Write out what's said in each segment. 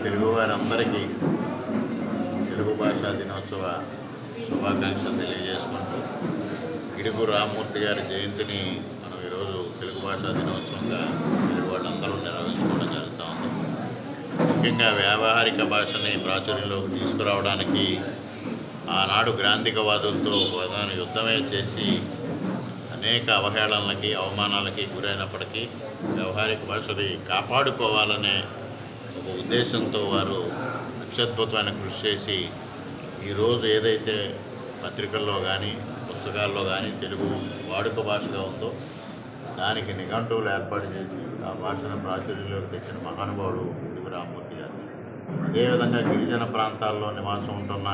తెలుగువారందరికీ తెలుగు భాషా దినోత్సవ శుభాకాంక్షలు తెలియజేసుకుంటూ ఇడుగు రామ్మూర్తి గారి జయంతిని మనం ఈరోజు తెలుగు భాషా దినోత్సవంగా తెలుగు వాళ్ళందరూ నిర్వహించుకోవడం జరుగుతూ ఉంది. ముఖ్యంగా వ్యావహారిక భాషని ప్రాచుర్యంలోకి తీసుకురావడానికి ఆనాడు గ్రాంధికవాదులతో ప్రధాన యుద్ధమే చేసి అనేక అవహేళనలకి అవమానాలకి గురైనప్పటికీ వ్యవహారిక భాషని కాపాడుకోవాలనే ఒక ఉద్దేశంతో వారు అత్యద్భుతమైన కృషి చేసి ఈరోజు ఏదైతే పత్రికల్లో కానీ పుస్తకాల్లో కానీ తెలుగు వాడుక భాషగా ఉందో దానికి నిఘంటువులు ఏర్పాటు చేసి ఆ భాషను ప్రాచుర్యంలోకి తెచ్చిన మహానుభావుడు ఇవి రామ్మూర్తి గారు. అదేవిధంగా గిరిజన ప్రాంతాల్లో నివాసం ఉంటున్న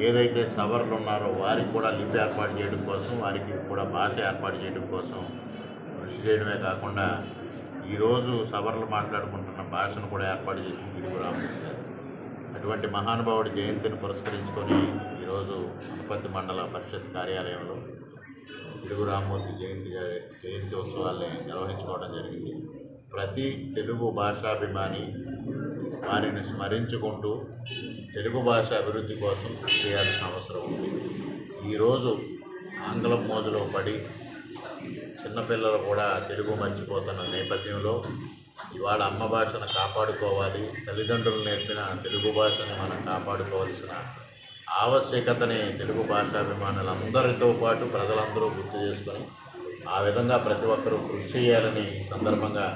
ఏదైతే సవర్లు ఉన్నారో వారికి కూడా లిపి ఏర్పాటు చేయడం కోసం వారికి కూడా భాష ఏర్పాటు చేయడం కోసం కృషి చేయడమే కాకుండా ఈరోజు సవర్లు మాట్లాడుకుంటున్న భాషను కూడా ఏర్పాటు చేసిన గిడుగు రామకృష్ణ గారు అటువంటి మహానుభావుడి జయంతిని పురస్కరించుకొని ఈరోజు అనుపతి మండల పరిషత్ కార్యాలయంలో తెలుగు రామ్మూర్తి జయంతి జయంతి ఉత్సవాల్ని నిర్వహించుకోవడం జరిగింది. ప్రతి తెలుగు భాషాభిమాని వారిని స్మరించుకుంటూ తెలుగు భాష అభివృద్ధి కోసం చేయాల్సిన అవసరం ఉంది. ఈరోజు ఆంగ్లం మోజులో పడి చిన్నపిల్లలు కూడా తెలుగు మర్చిపోతున్న నేపథ్యంలో ఇవాళ అమ్మ భాషను కాపాడుకోవాలి తల్లిదండ్రులు నేర్పిన తెలుగు భాషని మనం కాపాడుకోవాల్సిన ఆవశ్యకతని తెలుగు భాషాభిమానులందరితో పాటు ప్రజలందరూ గుర్తు చేసుకొని ఆ విధంగా ప్రతి ఒక్కరూ కృషి చేయాలని సందర్భంగా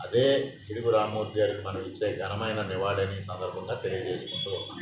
అదే గిడుగు రామూర్తి గారికి మనం ఇచ్చే ఘనమైన నివాళిని సందర్భంగా తెలియజేసుకుంటూ ఉన్నాం.